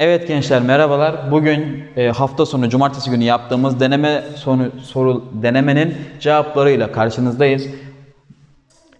Evet gençler merhabalar. Bugün e, hafta sonu cumartesi günü yaptığımız deneme sonu soru denemenin cevaplarıyla karşınızdayız.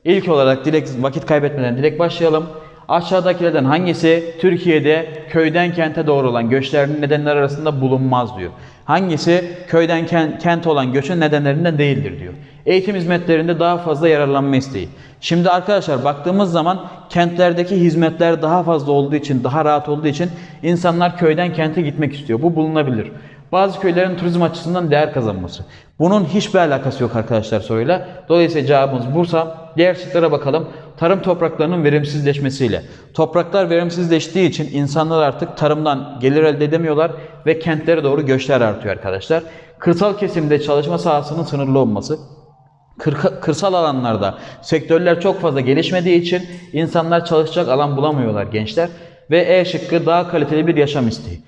İlk olarak direkt vakit kaybetmeden direkt başlayalım. Aşağıdakilerden hangisi Türkiye'de köyden kente doğru olan göçlerin nedenleri arasında bulunmaz diyor. Hangisi köyden ken- kente olan göçün nedenlerinden değildir diyor. Eğitim hizmetlerinde daha fazla yararlanma isteği. Şimdi arkadaşlar baktığımız zaman kentlerdeki hizmetler daha fazla olduğu için, daha rahat olduğu için insanlar köyden kente gitmek istiyor. Bu bulunabilir. Bazı köylerin turizm açısından değer kazanması. Bunun hiçbir alakası yok arkadaşlar soruyla. Dolayısıyla cevabımız Bursa. Diğer şıklara bakalım. Tarım topraklarının verimsizleşmesiyle. Topraklar verimsizleştiği için insanlar artık tarımdan gelir elde edemiyorlar ve kentlere doğru göçler artıyor arkadaşlar. Kırsal kesimde çalışma sahasının sınırlı olması. Kırsal alanlarda sektörler çok fazla gelişmediği için insanlar çalışacak alan bulamıyorlar gençler. Ve E şıkkı daha kaliteli bir yaşam isteği.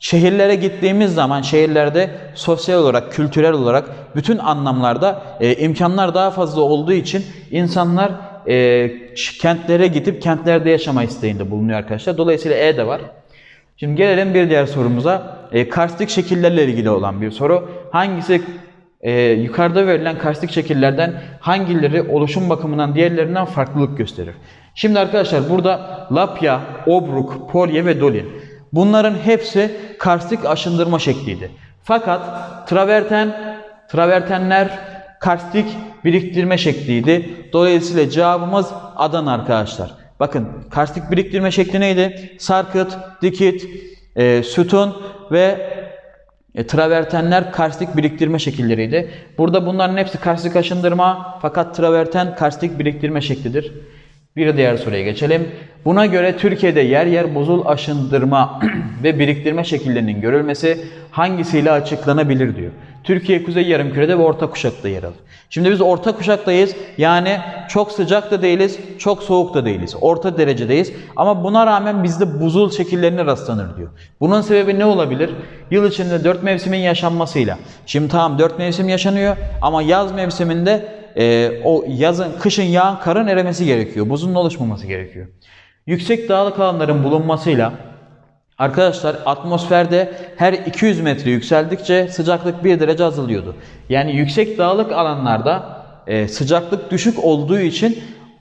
Şehirlere gittiğimiz zaman şehirlerde sosyal olarak, kültürel olarak bütün anlamlarda e, imkanlar daha fazla olduğu için insanlar e, kentlere gidip kentlerde yaşama isteğinde bulunuyor arkadaşlar. Dolayısıyla E de var. Şimdi gelelim bir diğer sorumuza. E, karstik şekillerle ilgili olan bir soru. Hangisi e, yukarıda verilen karstik şekillerden hangileri oluşum bakımından diğerlerinden farklılık gösterir? Şimdi arkadaşlar burada Lapya, Obruk, Polye ve Dolin. Bunların hepsi karstik aşındırma şekliydi. Fakat traverten, travertenler karstik biriktirme şekliydi. Dolayısıyla cevabımız Adana arkadaşlar. Bakın karstik biriktirme şekli neydi? Sarkıt, dikit, e, sütun ve e, travertenler karstik biriktirme şekilleriydi. Burada bunların hepsi karstik aşındırma fakat traverten karstik biriktirme şeklidir. Bir diğer soruya geçelim. Buna göre Türkiye'de yer yer buzul aşındırma ve biriktirme şekillerinin görülmesi hangisiyle açıklanabilir diyor. Türkiye kuzey yarımkürede ve orta kuşakta yer alır. Şimdi biz orta kuşaktayız. Yani çok sıcak da değiliz, çok soğuk da değiliz. Orta derecedeyiz. Ama buna rağmen bizde buzul şekillerine rastlanır diyor. Bunun sebebi ne olabilir? Yıl içinde dört mevsimin yaşanmasıyla. Şimdi tamam dört mevsim yaşanıyor ama yaz mevsiminde e, o yazın, kışın yağan karın erimesi gerekiyor. Buzun oluşmaması gerekiyor. Yüksek dağlık alanların bulunmasıyla Arkadaşlar atmosferde her 200 metre yükseldikçe sıcaklık 1 derece azalıyordu. Yani yüksek dağlık alanlarda e, sıcaklık düşük olduğu için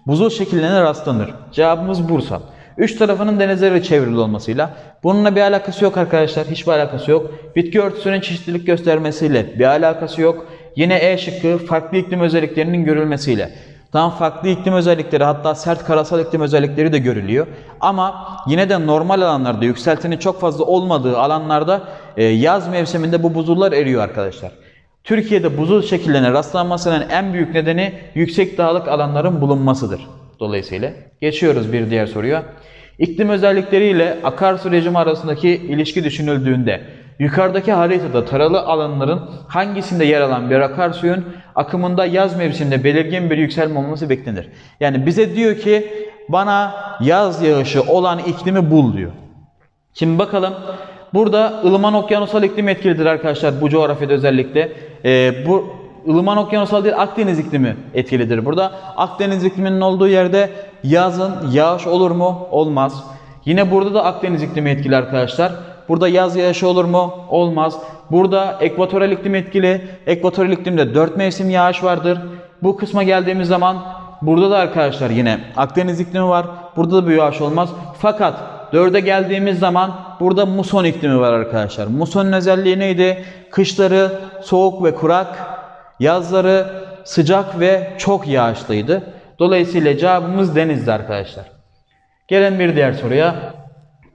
buzul şekillerine rastlanır. Cevabımız Bursa. Üç tarafının denizlere çevrili olmasıyla. Bununla bir alakası yok arkadaşlar. Hiçbir alakası yok. Bitki örtüsünün çeşitlilik göstermesiyle bir alakası yok. Yine E şıkkı farklı iklim özelliklerinin görülmesiyle. Tam farklı iklim özellikleri hatta sert karasal iklim özellikleri de görülüyor. Ama yine de normal alanlarda yükseltinin çok fazla olmadığı alanlarda e, yaz mevsiminde bu buzullar eriyor arkadaşlar. Türkiye'de buzul şekillerine rastlanmasının en büyük nedeni yüksek dağlık alanların bulunmasıdır. Dolayısıyla geçiyoruz bir diğer soruya. İklim özellikleriyle akarsu rejimi arasındaki ilişki düşünüldüğünde yukarıdaki haritada taralı alanların hangisinde yer alan bir akarsuyun akımında yaz mevsiminde belirgin bir yükselme olması beklenir. Yani bize diyor ki bana yaz yağışı olan iklimi bul diyor. Şimdi bakalım. Burada ılıman okyanusal iklim etkilidir arkadaşlar bu coğrafyada özellikle. Ee, bu ılıman okyanusal değil Akdeniz iklimi etkilidir burada. Akdeniz ikliminin olduğu yerde yazın yağış olur mu? Olmaz. Yine burada da Akdeniz iklimi etkili arkadaşlar. Burada yaz yağışı olur mu? Olmaz. Burada ekvatoral iklim etkili. Ekvatoral iklimde 4 mevsim yağış vardır. Bu kısma geldiğimiz zaman burada da arkadaşlar yine Akdeniz iklimi var. Burada da bir yağış olmaz. Fakat 4'e geldiğimiz zaman burada muson iklimi var arkadaşlar. Musonun özelliği neydi? Kışları soğuk ve kurak, yazları sıcak ve çok yağışlıydı. Dolayısıyla cevabımız denizdi arkadaşlar. Gelen bir diğer soruya.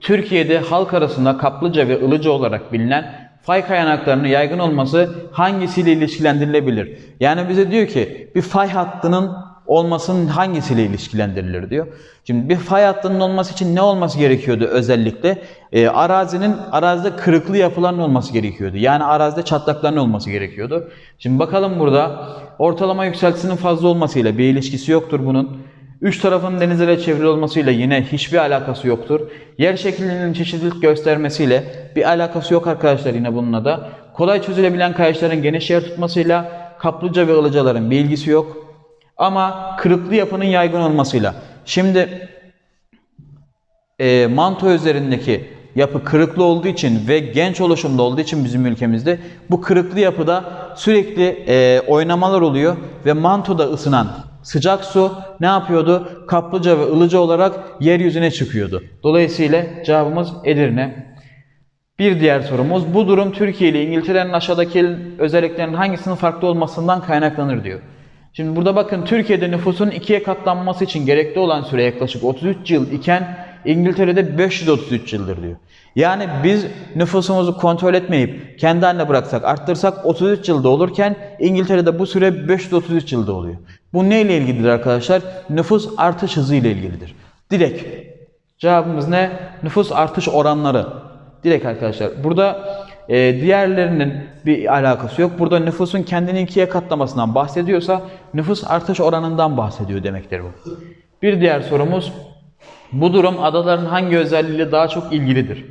Türkiye'de halk arasında kaplıca ve ılıca olarak bilinen fay kaynaklarının yaygın olması hangisiyle ilişkilendirilebilir? Yani bize diyor ki bir fay hattının olmasının hangisiyle ilişkilendirilir diyor. Şimdi bir fay hattının olması için ne olması gerekiyordu özellikle? Ee, arazinin arazide kırıklı yapıların olması gerekiyordu. Yani arazide çatlakların olması gerekiyordu. Şimdi bakalım burada ortalama yükseltisinin fazla olmasıyla bir ilişkisi yoktur bunun. Üç tarafın denizlere çevrili olmasıyla yine hiçbir alakası yoktur. Yer şekillerinin çeşitlilik göstermesiyle bir alakası yok arkadaşlar yine bununla da. Kolay çözülebilen kayışların geniş yer tutmasıyla kaplıca ve ılıcaların bir ilgisi yok. Ama kırıklı yapının yaygın olmasıyla. Şimdi e, manto üzerindeki yapı kırıklı olduğu için ve genç oluşumda olduğu için bizim ülkemizde bu kırıklı yapıda sürekli e, oynamalar oluyor ve mantoda ısınan sıcak su ne yapıyordu? Kaplıca ve ılıca olarak yeryüzüne çıkıyordu. Dolayısıyla cevabımız Edirne. Bir diğer sorumuz bu durum Türkiye ile İngiltere'nin aşağıdaki özelliklerinin hangisinin farklı olmasından kaynaklanır diyor. Şimdi burada bakın Türkiye'de nüfusun ikiye katlanması için gerekli olan süre yaklaşık 33 yıl iken İngiltere'de 533 yıldır diyor. Yani biz nüfusumuzu kontrol etmeyip kendi haline bıraksak, arttırsak 33 yılda olurken İngiltere'de bu süre 533 yılda oluyor. Bu neyle ilgilidir arkadaşlar? Nüfus artış hızı ile ilgilidir. Direkt. Cevabımız ne? Nüfus artış oranları. Direkt arkadaşlar. Burada e, diğerlerinin bir alakası yok. Burada nüfusun kendini ikiye katlamasından bahsediyorsa nüfus artış oranından bahsediyor demektir bu. Bir diğer sorumuz bu durum adaların hangi özelliğiyle daha çok ilgilidir?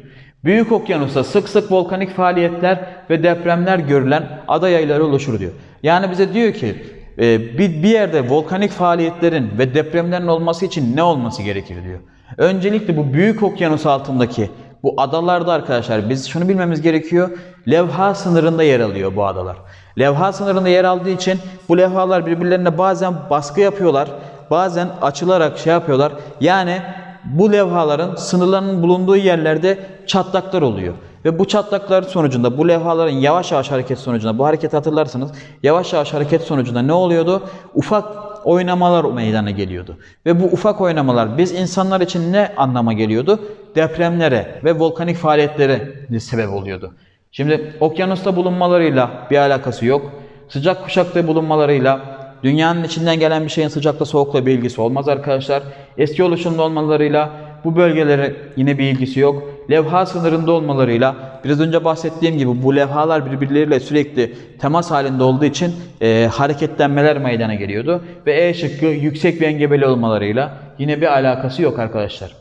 Büyük okyanusta sık sık volkanik faaliyetler ve depremler görülen ada yayları oluşur diyor. Yani bize diyor ki e, bir, yerde volkanik faaliyetlerin ve depremlerin olması için ne olması gerekir diyor. Öncelikle bu büyük okyanus altındaki bu adalarda arkadaşlar biz şunu bilmemiz gerekiyor. Levha sınırında yer alıyor bu adalar. Levha sınırında yer aldığı için bu levhalar birbirlerine bazen baskı yapıyorlar. Bazen açılarak şey yapıyorlar. Yani bu levhaların sınırlarının bulunduğu yerlerde çatlaklar oluyor. Ve bu çatlaklar sonucunda bu levhaların yavaş yavaş hareket sonucunda bu hareketi hatırlarsanız yavaş yavaş hareket sonucunda ne oluyordu? Ufak oynamalar meydana geliyordu. Ve bu ufak oynamalar biz insanlar için ne anlama geliyordu? Depremlere ve volkanik faaliyetlere sebep oluyordu. Şimdi okyanusta bulunmalarıyla bir alakası yok. Sıcak kuşakta bulunmalarıyla dünyanın içinden gelen bir şeyin sıcakla soğukla bir ilgisi olmaz arkadaşlar. Eski oluşumda olmalarıyla bu bölgelere yine bir ilgisi yok. Levha sınırında olmalarıyla biraz önce bahsettiğim gibi bu levhalar birbirleriyle sürekli temas halinde olduğu için e, hareketlenmeler meydana geliyordu. Ve E şıkkı yüksek ve engebeli olmalarıyla yine bir alakası yok arkadaşlar.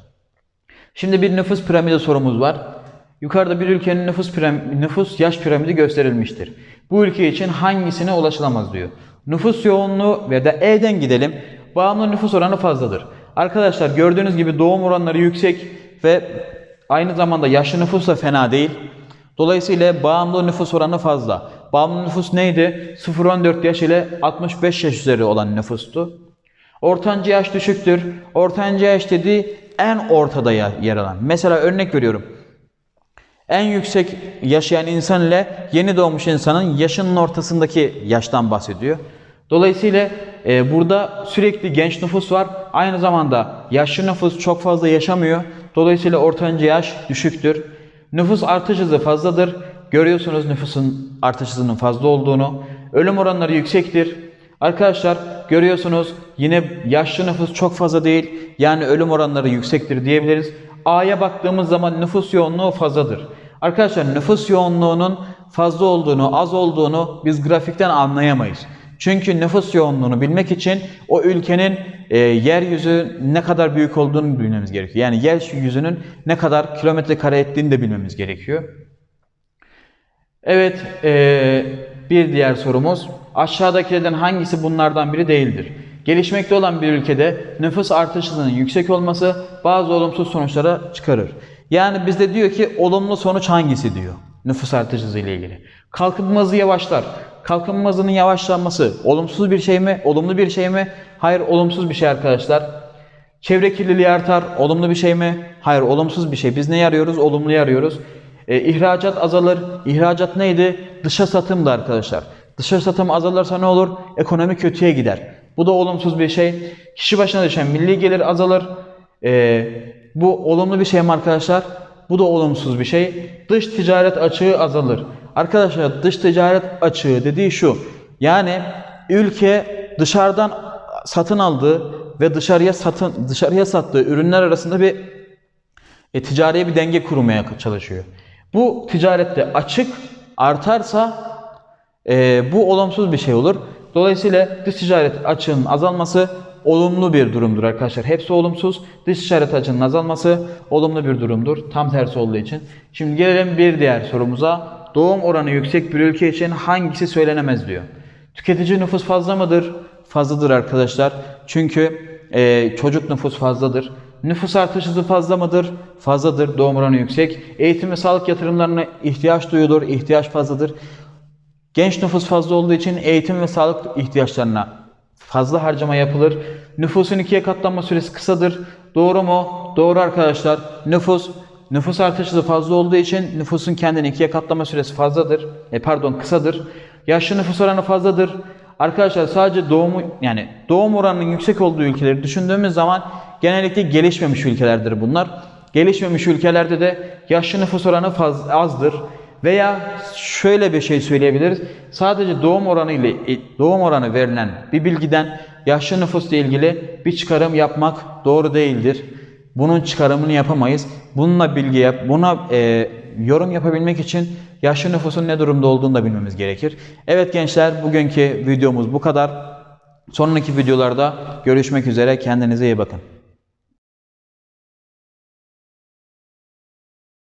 Şimdi bir nüfus piramidi sorumuz var. Yukarıda bir ülkenin nüfus, piram- nüfus yaş piramidi gösterilmiştir. Bu ülke için hangisine ulaşılamaz diyor. Nüfus yoğunluğu ve de E'den gidelim. Bağımlı nüfus oranı fazladır. Arkadaşlar gördüğünüz gibi doğum oranları yüksek ve aynı zamanda yaşlı nüfus da fena değil. Dolayısıyla bağımlı nüfus oranı fazla. Bağımlı nüfus neydi? 0-14 yaş ile 65 yaş üzeri olan nüfustu. Ortancı yaş düşüktür. Ortancı yaş dediği en ortada yer alan. Mesela örnek veriyorum. En yüksek yaşayan insan ile yeni doğmuş insanın yaşının ortasındaki yaştan bahsediyor. Dolayısıyla e, burada sürekli genç nüfus var. Aynı zamanda yaşlı nüfus çok fazla yaşamıyor. Dolayısıyla ortanca yaş düşüktür. Nüfus artış hızı fazladır. Görüyorsunuz nüfusun artış hızının fazla olduğunu. Ölüm oranları yüksektir. Arkadaşlar görüyorsunuz yine yaşlı nüfus çok fazla değil. Yani ölüm oranları yüksektir diyebiliriz. A'ya baktığımız zaman nüfus yoğunluğu fazladır. Arkadaşlar nüfus yoğunluğunun fazla olduğunu, az olduğunu biz grafikten anlayamayız. Çünkü nüfus yoğunluğunu bilmek için o ülkenin e, yeryüzü ne kadar büyük olduğunu bilmemiz gerekiyor. Yani yeryüzünün ne kadar kilometre kare ettiğini de bilmemiz gerekiyor. Evet, e, bir diğer sorumuz. Aşağıdakilerden hangisi bunlardan biri değildir? Gelişmekte olan bir ülkede nüfus artış hızının yüksek olması bazı olumsuz sonuçlara çıkarır. Yani bizde diyor ki olumlu sonuç hangisi diyor nüfus artış hızı ile ilgili. Kalkınma hızı yavaşlar. Kalkınma hızının yavaşlanması olumsuz bir şey mi? Olumlu bir şey mi? Hayır olumsuz bir şey arkadaşlar. Çevre kirliliği artar. Olumlu bir şey mi? Hayır olumsuz bir şey. Biz ne arıyoruz? Olumluyu arıyoruz. E, ihracat azalır. İhracat neydi? Dışa satımdı arkadaşlar. Dışa satım azalırsa ne olur? Ekonomi kötüye gider. Bu da olumsuz bir şey. Kişi başına düşen milli gelir azalır. E, bu olumlu bir şey mi arkadaşlar? Bu da olumsuz bir şey. Dış ticaret açığı azalır. Arkadaşlar dış ticaret açığı dediği şu. Yani ülke dışarıdan satın aldığı ve dışarıya satın dışarıya sattığı ürünler arasında bir e, ticari bir denge kurmaya çalışıyor. Bu ticarette açık artarsa e, bu olumsuz bir şey olur. Dolayısıyla dış ticaret açığının azalması olumlu bir durumdur arkadaşlar. Hepsi olumsuz. Dış ticaret açığının azalması olumlu bir durumdur. Tam tersi olduğu için. Şimdi gelelim bir diğer sorumuza. Doğum oranı yüksek bir ülke için hangisi söylenemez diyor. Tüketici nüfus fazla mıdır? Fazladır arkadaşlar. Çünkü e, çocuk nüfus fazladır. Nüfus artış hızı fazla mıdır? Fazladır. Doğum oranı yüksek. Eğitim ve sağlık yatırımlarına ihtiyaç duyulur. ihtiyaç fazladır. Genç nüfus fazla olduğu için eğitim ve sağlık ihtiyaçlarına fazla harcama yapılır. Nüfusun ikiye katlanma süresi kısadır. Doğru mu? Doğru arkadaşlar. Nüfus nüfus artış hızı fazla olduğu için nüfusun kendini ikiye katlama süresi fazladır. E pardon kısadır. Yaşlı nüfus oranı fazladır. Arkadaşlar sadece doğumu yani doğum oranının yüksek olduğu ülkeleri düşündüğümüz zaman genellikle gelişmemiş ülkelerdir bunlar. Gelişmemiş ülkelerde de yaşlı nüfus oranı faz, azdır. Veya şöyle bir şey söyleyebiliriz. Sadece doğum oranı ile doğum oranı verilen bir bilgiden yaşlı nüfusla ilgili bir çıkarım yapmak doğru değildir. Bunun çıkarımını yapamayız. Bununla bilgi yap, buna e, yorum yapabilmek için yaşlı nüfusun ne durumda olduğunu da bilmemiz gerekir. Evet gençler bugünkü videomuz bu kadar. Sonraki videolarda görüşmek üzere. Kendinize iyi bakın.